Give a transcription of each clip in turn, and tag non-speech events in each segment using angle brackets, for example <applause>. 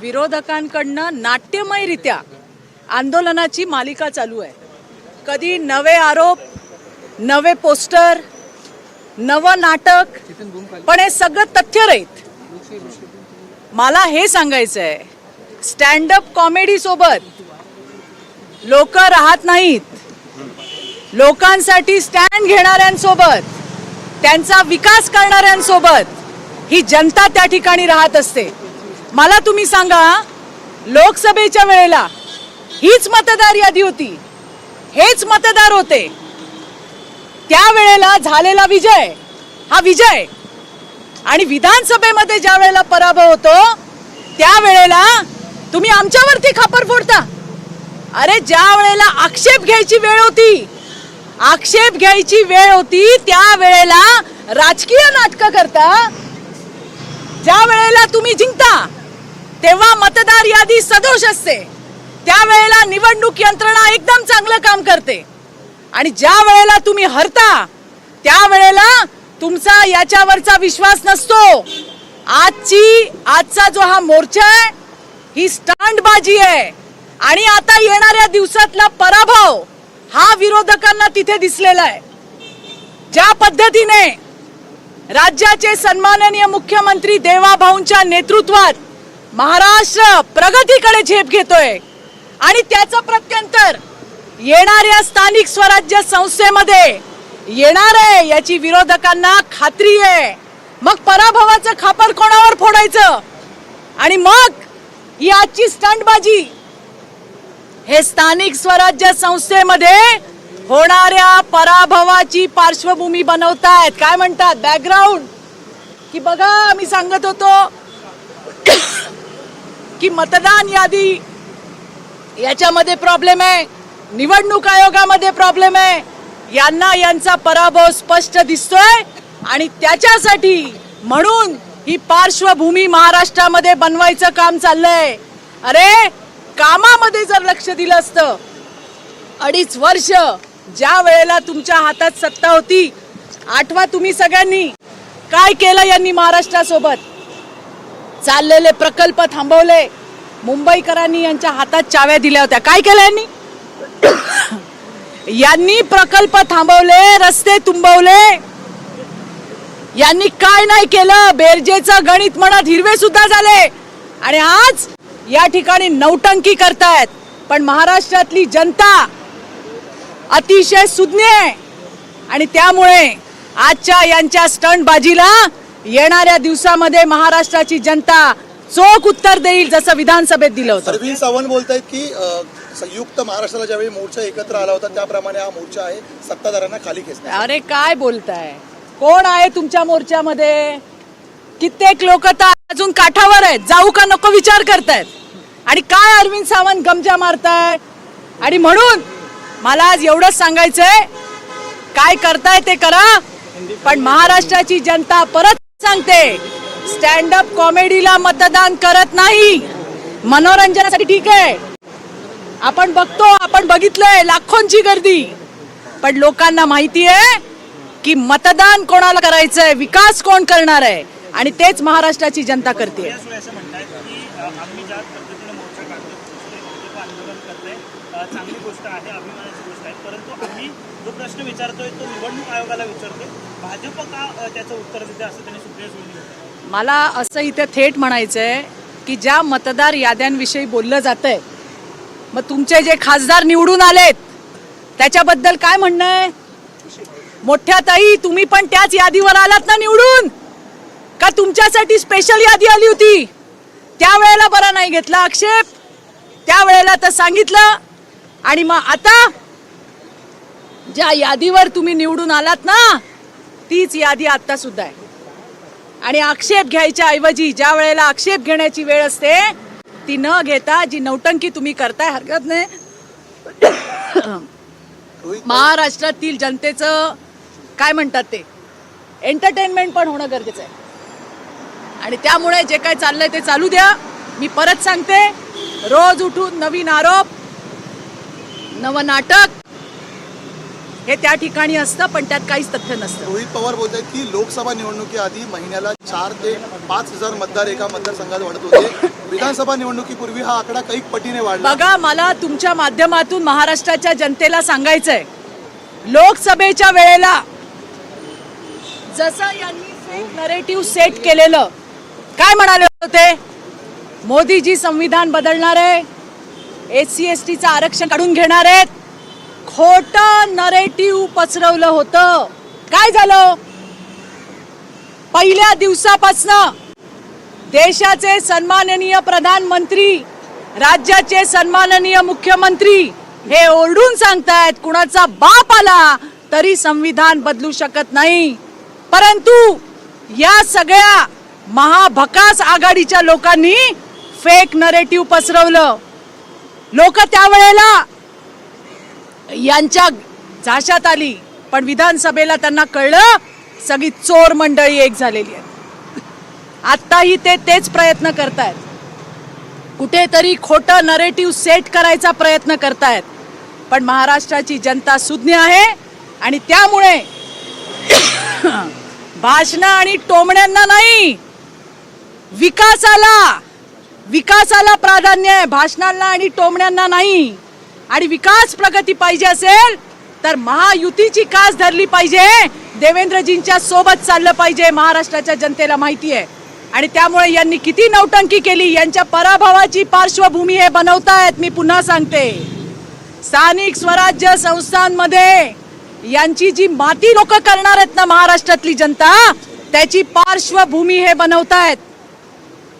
विरोधकांकडनं नाट्यमयरित्या आंदोलनाची मालिका चालू आहे. कधी नवे आरोप नवे पोस्टर नवं नाटक पण हे सगळं तथ्यरहित. मला हे सांगायचं आहे स्टँडअप कॉमेडी सोबत लोक राहत नाहीत. लोकांसाठी स्टँड घेणाऱ्यांसोबत त्यांचा विकास करणाऱ्यांसोबत ही जनता त्या ठिकाणी राहत असते. मला तुम्ही सांगा लोकसभेच्या वेळेला हीच मतदार यादी होती हेच मतदार होते. त्यावेळेला झालेला विजय हा विजय आणि विधानसभेमध्ये ज्या वेळेला पराभव होतो त्यावेळेला तुम्ही आमच्यावरती खापर फोडता. अरे ज्या वेळेला आक्षेप घ्यायची वेळ होती आक्षेप घ्यायची वेळ होती त्या वेळेला राजकीय नाटकं करता. ज्या वेळेला तुम्ही जिंकता तेव्हा मतदार यादी सदोष असते. त्यावेळेला निवडणूक यंत्रणा एकदम चांगलं काम करते. आणि ज्या वेळेला तुम्ही हरता त्यावेळेला तुमचा याच्यावरचा विश्वास नसतो. आजची आजचा जो हा मोर्चा आहे ही स्टंटबाजी आहे. आणि आता येणाऱ्या दिवसातला पराभव हा विरोधकांना तिथे दिसलेला आहे. ज्या पद्धतीने राज्याचे सन्माननीय मुख्यमंत्री देवाभाऊंच्या नेतृत्वात महाराष्ट्र प्रगतीकडे झेप घेतोय. आणि त्याचं प्रत्यंतर येणाऱ्या स्थानिक स्वराज्य संस्थेमध्ये येणार आहे याची विरोधकांना खात्री आहे. मग पराभवाचं खापर कोणावर फोडायचं? आणि मग ही आजची स्टंटबाजी हे स्थानिक स्वराज्य संस्थेमध्ये होणाऱ्या पराभवाची पार्श्वभूमी बनवतायत. काय म्हणतात? बॅकग्राऊंड की बघा आम्ही सांगत होतो. की मतदान यादी याच्यामध्ये प्रॉब्लेम आहे. निवडणूक आयोगामध्ये प्रॉब्लेम आहे. यांना यांचा पराभव स्पष्ट दिसतोय. आणि त्याच्यासाठी म्हणून ही पार्श्वभूमी महाराष्ट्रामध्ये बनवायचं काम चाललंय. अरे कामामध्ये जर लक्ष दिलं असतं अडीच वर्ष ज्या वेळेला तुमच्या हातात सत्ता होती आठवा तुम्ही सगळ्यांनी. काय केलं यांनी महाराष्ट्रासोबत? चाललेले प्रकल्प थांबवले. मुंबईकरांनी यांच्या हातात चाव्या दिल्या होत्या. काय केलं यांनी? <coughs> यांनी प्रकल्प थांबवले रस्ते तुंबवले. यांनी काय नाही केलं बेरजेचं गणित म्हणत हिरवे सुद्धा झाले. आणि आज या ठिकाणी नौटंकी करतायत. पण महाराष्ट्रातली जनता अतिशय सुज्ञ आहे. आणि त्यामुळे आजच्या यांच्या स्टंट बाजीला येणाऱ्या दिवसामध्ये महाराष्ट्राची जनता चोख उत्तर देईल जसं विधानसभेत दिलं होतं. अरविंद सावंत बोलतायत की संयुक्त महाराष्ट्राला ज्यावेळी मोर्चा एकत्र आला होता त्याप्रमाणे हा मोर्चा आहे सत्ताधाऱ्यांना खाली खेचण्याचा अरे काय बोलताय? कोण आहे तुमच्या मोर्चामध्ये? कित्येक लोक तर अजून काठावर आहेत जाऊ का नको विचार करतायत. आणि काय अरविंद सावंत गमजा मारताय? आणि म्हणून मला आज एवढंच सांगायचंय काय करताय ते करा पण महाराष्ट्राची जनता परत सांगते. स्टँडअप कॉमेडीला मतदान करत नाही. मनोरंजनासाठी ठीक आहे. आपण बघतो आपण बघितलंय लाखोंची गर्दी. पण लोकांना माहिती आहे की मतदान कोणाला करायचंय विकास कोण करणार आहे? आणि तेच महाराष्ट्राची जनता करते. चांगली गोष्ट आहे अभिमानाची गोष्ट आहे. परंतु आम्ही जो प्रश्न विचारतोय तो निवडणूक आयोगाला विचारतोय. भाजप का त्याचं उत्तर देते असं त्यांनी सुप्रिया सुळे मला असं इथे थेट म्हणायचंय की ज्या मतदार याद्यांविषयी बोललं जातंय मग तुमचे जे खासदार निवडून आलेत त्याच्याबद्दल काय म्हणणं आहे? मोठ्या ताई तुम्ही पण त्याच यादीवर आलात ना निवडून? का तुमच्यासाठी स्पेशल यादी आली होती? त्यावेळेला बरा नाही घेतला आक्षेप. त्यावेळेला तर सांगितलं. आणि मग आता ज्या यादीवर तुम्ही निवडून आलात ना तीच यादी आता सुद्धा आहे. आणि आक्षेप घ्यायच्या ऐवजी ज्या वेळेला आक्षेप घेण्याची वेळ असते ती न घेता जी नौटंकी तुम्ही करताय हरकत नाही. <coughs> महाराष्ट्रातील जनतेचं काय म्हणतात ते? एंटरटेनमेंट पण होणं गरजेचं आहे. आणि त्यामुळे जे काय चाललंय ते चालू द्या. मी परत सांगते रोज उठून नवीन आरोप नवं नाटक हे त्या ठिकाणी असतं पण त्यात काहीच तथ्य नसतं. रोहित पवार बोलत आहेत की लोकसभा निवडणुकीआधी महिन्याला चार ते पाच हजार मतदार एका मतदारसंघात वाढत होते. विधानसभा निवडणुकीपूर्वी हा आकडा कैक पटीने वाढला. बघा मला तुमच्या माध्यमातून महाराष्ट्राच्या जनतेला सांगायचंय. लोकसभेच्या वेळेला जसं यांनी फेक नरेटिव्ह सेट केलेलं काय म्हणाले होते? मोदीजी संविधान बदलणार आहे एस सी एस टीचं आरक्षण काढून घेणार आहेत खोट नरेटिव्ह पसरवलं होतं. काय झालं? पहिल्या दिवसापासनं देशाचे सन्माननीय प्रधानमंत्री राज्याचे सन्माननीय मुख्यमंत्री हे ओरडून सांगतायत कुणाचा बाप आला तरी संविधान बदलू शकत नाही. परंतु या सगळ्या महाभकास आघाडीच्या लोकांनी फेक नरेटिव्ह पसरवलं. लोक त्यावेळेला यांच्या झाशात आली पण विधानसभेला त्यांना कळलं सगळी चोर मंडळी एक झालेली आहे आत्ताही ते तेच प्रयत्न करतायत. कुठेतरी खोटं नरेटिव्ह सेट करायचा प्रयत्न करतायत. पण महाराष्ट्राची जनता सुज्ञ आहे आणि त्यामुळे <coughs> भाषणं आणि टोमण्यांना नाही विकासाला विकासाला प्राधान्य आहे. भाषणांना आणि टोमण्यांना नाही. आणि विकास प्रगती पाहिजे असेल तर महायुतीची कास धरली पाहिजे. देवेंद्रजींच्या सोबत चाललं पाहिजे महाराष्ट्राच्या जनतेला माहिती आहे. आणि त्यामुळे यांनी किती नौटंकी केली यांच्या पराभवाची पार्श्वभूमी हे बनवतायत मी पुन्हा सांगते. स्थानिक स्वराज्य संस्थांमध्ये यांची जी माती लोक करणार आहेत ना महाराष्ट्रातली जनता त्याची पार्श्वभूमी हे बनवतायत.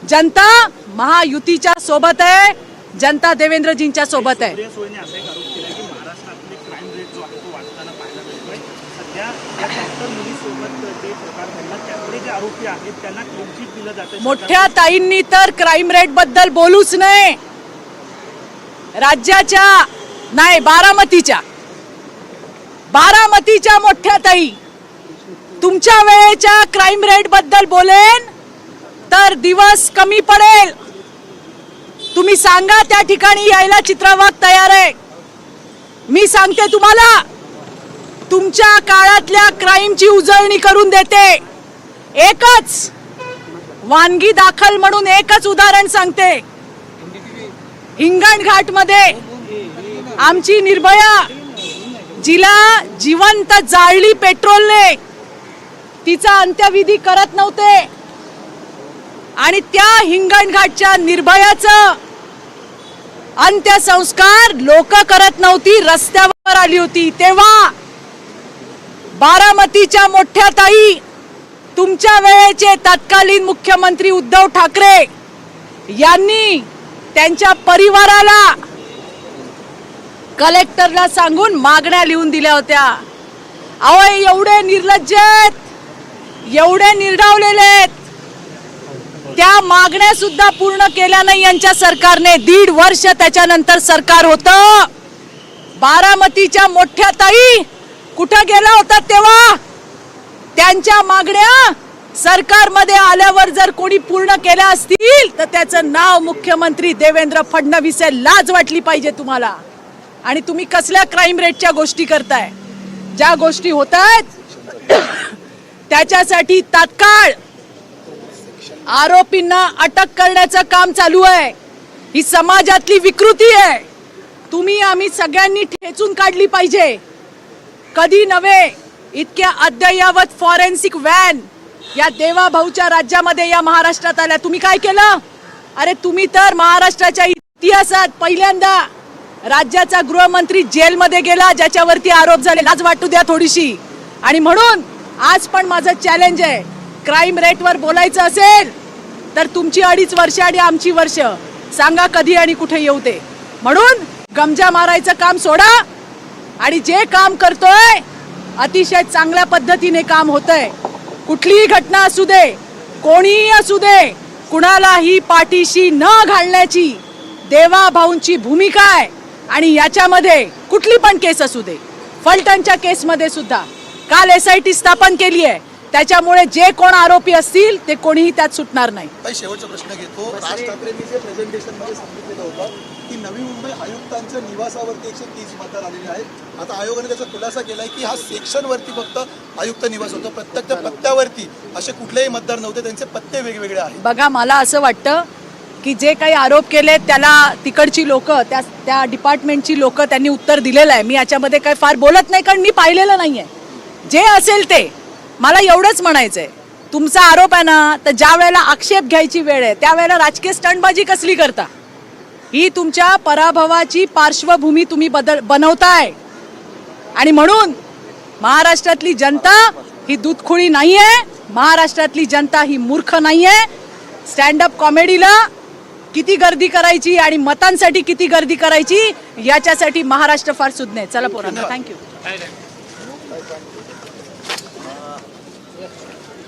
जनता महायुतीच्या सोबत आहे जनता देवेंद्रजींच्या सोबत आहे. मोठ्या ताईंनी तर क्राईम रेटबद्दल बोलूच नाही राज्याच्या नाही बारामतीच्या. बारामतीच्या मोठ्या ताई. तुमच्या वेळेच्या क्राईम रेटबद्दल बोलेन तर दिवस कमी पडेल. तुम्ही सांगा त्या ठिकाणी यायला चित्रवाग तयार आहे. मी सांगते तुम्हाला तुमच्या काळातल्या क्राईमची उजळणी करून देते. एकच वानगी दाखल म्हणून एकच उदाहरण सांगते. हिंगणघाटमध्ये आमची निर्भया जिला जिवंत जाळली पेट्रोलने तिचा अंत्यविधी करत नव्हते. आणि त्या हिंगणघाटच्या निर्भयाचं अंत्यसंस्कार लोक करत नव्हती रस्त्यावर आली होती. तेव्हा बारामतीच्या मोठ्या ताई तुमच्या वेळेचे तत्कालीन मुख्यमंत्री उद्धव ठाकरे यांनी त्यांच्या परिवाराला कलेक्टरला सांगून मागण्या लिहून दिल्या होत्या. अहो एवढे निर्लज्ज एवढे निर्डावलेले आहेत. त्या मागण्या सुद्धा पूर्ण केल्या नाही यांच्या सरकारने. दीड वर्ष त्याच्यानंतर सरकार होतं. बारामतीच्या मोठ्या ताई कुठं गेला होता तेव्हा? त्यांच्या मागण्या सरकारमध्ये आल्यावर जर कोणी पूर्ण केल्या असतील तर त्याचं नाव मुख्यमंत्री देवेंद्र फडणवीस आहे लाज वाटली पाहिजे तुम्हाला. आणि तुम्ही कसल्या क्राईम रेटच्या गोष्टी करताय? ज्या गोष्टी होत आहेत त्याच्यासाठी तात्काळ आरोपींना अटक करण्याचं काम चालू आहे. ही समाजातली विकृती आहे. तुम्ही आम्ही सगळ्यांनी ठेचून काढली पाहिजे. कधी नव्हे इतक्या अद्ययावत फॉरेन्सिक व्हॅन या देवाभाऊच्या राज्यामध्ये या महाराष्ट्रात आल्या. तुम्ही काय केलं? अरे तुम्ही तर महाराष्ट्राच्या इतिहासात पहिल्यांदा राज्याचा गृहमंत्री जेलमध्ये गेला ज्याच्यावरती आरोप झाले. लाज वाटू द्या थोडीशी. आणि म्हणून आज पण माझं चॅलेंज आहे. क्राईम रेटवर बोलायचं असेल तर तुमची अडीच वर्ष आणि आमची वर्ष. सांगा कधी आणि कुठे येऊ ते म्हणून गमजा मारायचं काम सोडा आणि जे काम करतोय अतिशय चांगल्या पद्धतीने काम होतंय. कुठलीही घटना असू दे कोणीही असू दे कुणालाही पाठीशी न घालण्याची देवा भाऊंची भूमिका आहे. आणि याच्यामध्ये कुठली पण केस असू दे. फलटणच्या केसमध्ये सुद्धा. काल एस आय टी स्थापन केली आहे त्याच्यामुळे जे कोण आरोपी असतील ते कोणीही त्यात सुटणार नाही. काही शेवटचा प्रश्न घेतो. राज ठाकरेंनी जे प्रेझेंटेशनमध्ये सांगितलेलं होतं की नवी मुंबई आयुक्तांच्या निवासावरती एकशे तीस मतदार आलेले आहेत. आता आयोगाने त्याचा खुलासा केलाय की हा सेक्शन वरती फक्त आयुक्त निवास होतं. प्रत्यक्ष पत्त्यावरती असे कुठलेही मतदार नव्हते. त्यांचे पत्ते वेगवेगळे आहेत. बघा मला असं वाटतं की जे काही आरोप केले त्याला तिकडची लोक त्या त्या डिपार्टमेंटची लोक त्यांनी उत्तर दिलेलं आहे. मी याच्यामध्ये काही फार बोलत नाही कारण मी पाहिलेलं नाहीये. जे असेल ते. मला एवढंच म्हणायचंय. तुमचा आरोप आहे ना तर ज्या वेळेला आक्षेप घ्यायची वेळ आहे त्यावेळेला राजकीय स्टंटबाजी कसली करता? ही तुमच्या पराभवाची पार्श्वभूमी तुम्ही बदल बनवताय. आणि म्हणून महाराष्ट्रातली जनता ही दूधखुळी नाहीये महाराष्ट्रातली जनता ही मूर्ख नाहीये. स्टँडअप कॉमेडीला किती गर्दी करायची आणि मतांसाठी किती गर्दी करायची याच्यासाठी महाराष्ट्र फार सुज्ञ आहे. चला पोरांना थँक्यू